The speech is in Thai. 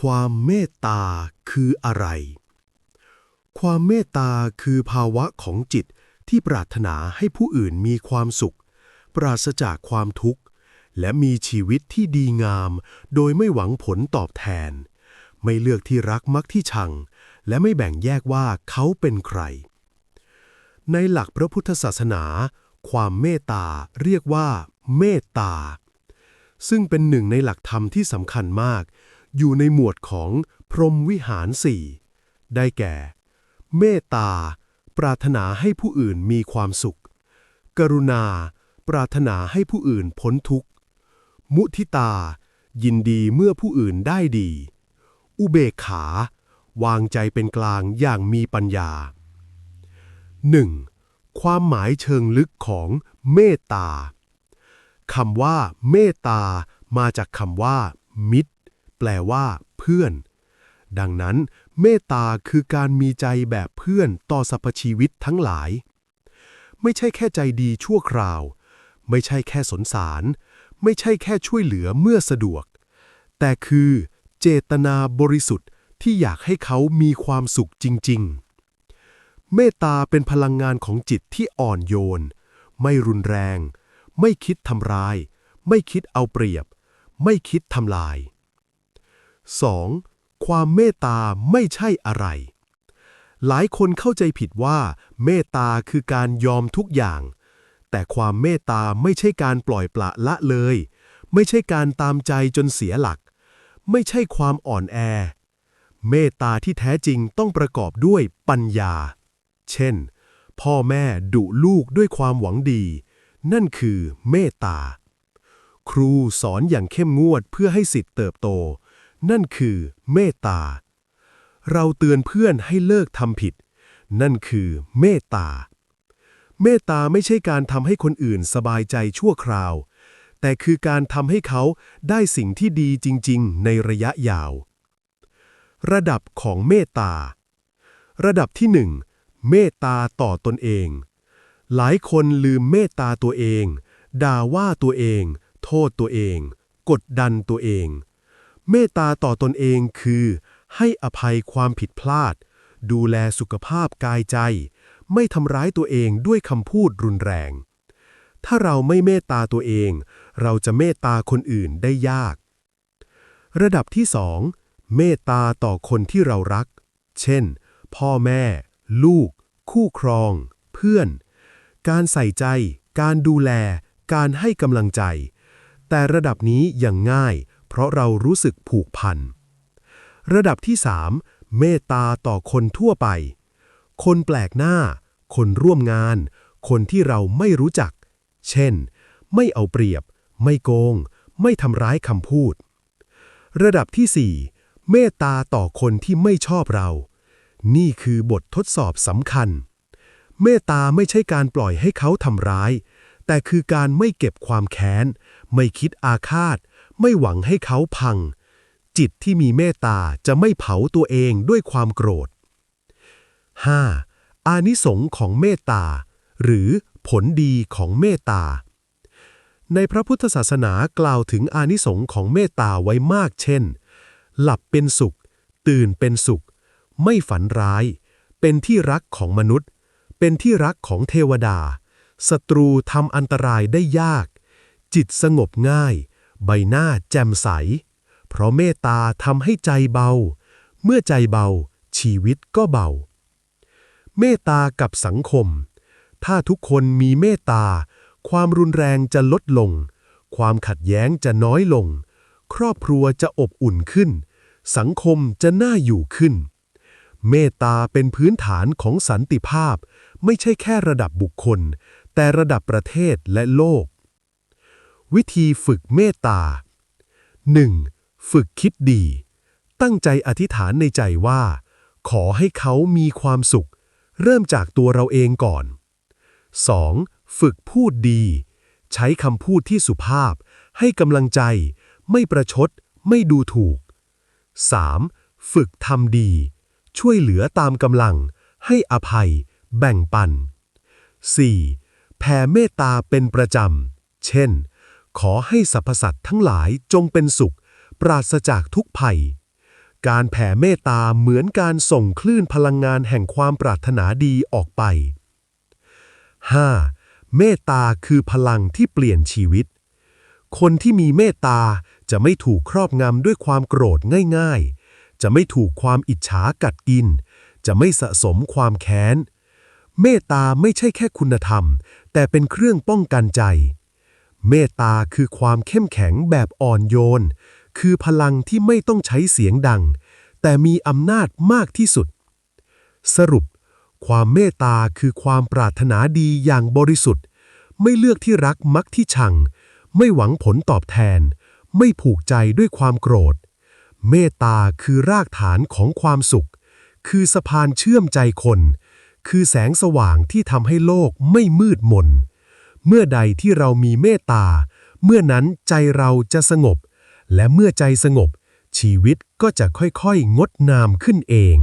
ความเมตตาคืออะไร ความเมตตาคือภาวะของจิตที่ปรารถนาให้ผู้อื่นมีความสุข ปราศจากความทุกข์ และมีชีวิตที่ดีงาม โดยไม่หวังผลตอบแทน ไม่เลือกที่รักมักที่ชัง และไม่แบ่งแยกว่าเขาเป็นใคร ในหลักพระพุทธศาสนา ความเมตตาเรียกว่า เมตตา ซึ่งเป็นหนึ่งในหลักธรรมที่สำคัญมาก อยู่ในหมวดของพรหมวิหารสี่ได้แก่ เมตตา ปรารถนาให้ผู้อื่นมีความสุข กรุณา ปรารถนาให้ผู้อื่นพ้นทุกข์ มุทิตา ยินดีเมื่อผู้อื่นได้ดี อุเบกขา วางใจเป็นกลางอย่างมีปัญญา 1. ความหมายเชิงลึกของเมตตาคำว่า เมตตา มาจากคำว่า มิตร แปลว่า เพื่อน ดังนั้น เมตตาคือการมีใจแบบเพื่อนต่อสรรพชีวิตทั้งหลาย ไม่ใช่แค่ใจดีชั่วคราว ไม่ใช่แค่สนสาร ไม่ใช่แค่ช่วยเหลือเมื่อสะดวก แต่คือ เจตนาบริสุทธิ์ที่อยากให้เขามีความสุขจริง ๆ เมตตาเป็นพลังงานของจิตที่อ่อนโยน ไม่รุนแรง ไม่คิดทำร้าย ไม่คิดเอาเปรียบ ไม่คิดทำลาย 2. ความเมตตาไม่ใช่อะไร หลายคนเข้าใจผิดว่า เมตตาคือการยอมทุกอย่าง แต่ความเมตตาไม่ใช่การปล่อยปละละเลย ไม่ใช่การตามใจจนเสียหลัก ไม่ใช่ความอ่อนแอ เมตตาที่แท้จริงต้องประกอบด้วยปัญญา เช่น พ่อแม่ดุลูกด้วยความหวังดี นั่นคือเมตตา ครูสอนอย่างเข้มงวดเพื่อให้สิทธิ์เติบโต นั่นคือเมตตา เราเตือนเพื่อนให้เลิกทำผิด นั่นคือเมตตา เมตตาไม่ใช่การทำให้คนอื่นสบายใจชั่วคราว แต่คือการทำให้เขาได้สิ่งที่ดีจริง ๆ ในระยะยาว ระดับของเมตตา ระดับที่หนึ่งเมตตาต่อตนเอง หลายคนลืมเมตตาตัวเอง ด่าว่าตัวเอง โทษตัวเอง กดดันตัวเอง เมตตาต่อตนเองคือ ให้อภัยความผิดพลาด ดูแลสุขภาพกายใจ ไม่ทำร้ายตัวเองด้วยคำพูดรุนแรง ถ้าเราไม่เมตตาตัวเอง เราจะเมตตาคนอื่นได้ยาก ระดับที่สองเมตตาต่อคนที่เรารัก เช่น พ่อแม่ ลูก คู่ครอง เพื่อน การใส่ใจ การดูแล การให้กำลังใจ แต่ระดับนี้ยังง่าย เพราะเรารู้สึกผูกพัน ระดับที่สามเมตตาต่อคนทั่วไป คนแปลกหน้า คนร่วมงาน คนที่เราไม่รู้จัก เช่น ไม่เอาเปรียบ ไม่โกง ไม่ทำร้ายคำพูด ระดับที่สี่เมตตาต่อคนที่ไม่ชอบเรา นี่คือบททดสอบสำคัญ เมตตาไม่ใช่การปล่อยให้เขาทำร้ายแต่คือการไม่เก็บความแค้น ไม่คิดอาฆาต ไม่หวังให้เขาพัง จิตที่มีเมตตาจะไม่เผาตัวเองด้วยความโกรธ 5. อานิสงส์ของเมตตา หรือผลดีของเมตตา ในพระพุทธศาสนากล่าวถึงอานิสงส์ของเมตตาไว้มากเช่น หลับเป็นสุข ตื่นเป็นสุข ไม่ฝันร้าย เป็นที่รักของมนุษย์ เป็นที่รักของเทวดาศัตรูทำอันตรายได้ยาก จิตสงบง่าย ใบหน้าแจ่มใส เพราะเมตตาทำให้ใจเบา เมื่อใจเบา ชีวิตก็เบา เมตตากับสังคม ถ้าทุกคนมีเมตตา ความรุนแรงจะลดลง ความขัดแย้งจะน้อยลง ครอบครัวจะอบอุ่นขึ้น สังคมจะน่าอยู่ขึ้น เมตตาเป็นพื้นฐานของสันติภาพ ไม่ใช่แค่ระดับบุคคล แต่ระดับประเทศและโลก วิธีฝึกเมตตา 1. ฝึกคิดดี ตั้งใจอธิษฐานในใจว่า ขอให้เขามีความสุข เริ่มจากตัวเราเองก่อน 2. ฝึกพูดดี ใช้คำพูดที่สุภาพ ให้กำลังใจ ไม่ประชด ไม่ดูถูก 3. ฝึกทำดี ช่วยเหลือตามกำลัง ให้อภัย แบ่งปัน 4. แผ่เมตตาเป็นประจำ เช่น ขอให้สรรพสัตว์ทั้งหลายจงเป็นสุข ปราศจากทุกภัย การแผ่เมตตาเหมือนการส่งคลื่นพลังงานแห่งความปรารถนาดีออกไป 5. เมตตาคือพลังที่เปลี่ยนชีวิต คนที่มีเมตตาจะไม่ถูกครอบงำด้วยความโกรธง่ายๆ จะไม่ถูกความอิจฉากัดกิน จะไม่สะสมความแค้น เมตตาไม่ใช่แค่คุณธรรม แต่เป็นเครื่องป้องกันใจ เมตตาคือความเข้มแข็งแบบอ่อนโยน คือพลังที่ไม่ต้องใช้เสียงดัง แต่มีอำนาจมากที่สุด สรุป ความเมตตาคือความปรารถนาดีอย่างบริสุทธิ์ ไม่เลือกที่รักมักที่ชัง ไม่หวังผลตอบแทน ไม่ผูกใจด้วยความโกรธ เมตตาคือรากฐานของความสุข คือสะพานเชื่อมใจคน คือแสงสว่างที่ทำให้โลกไม่มืดมน เมื่อใดที่เรามีเมตตา เมื่อนั้นใจเราจะสงบ และเมื่อใจสงบ ชีวิตก็จะค่อยๆ งดงามขึ้นเอง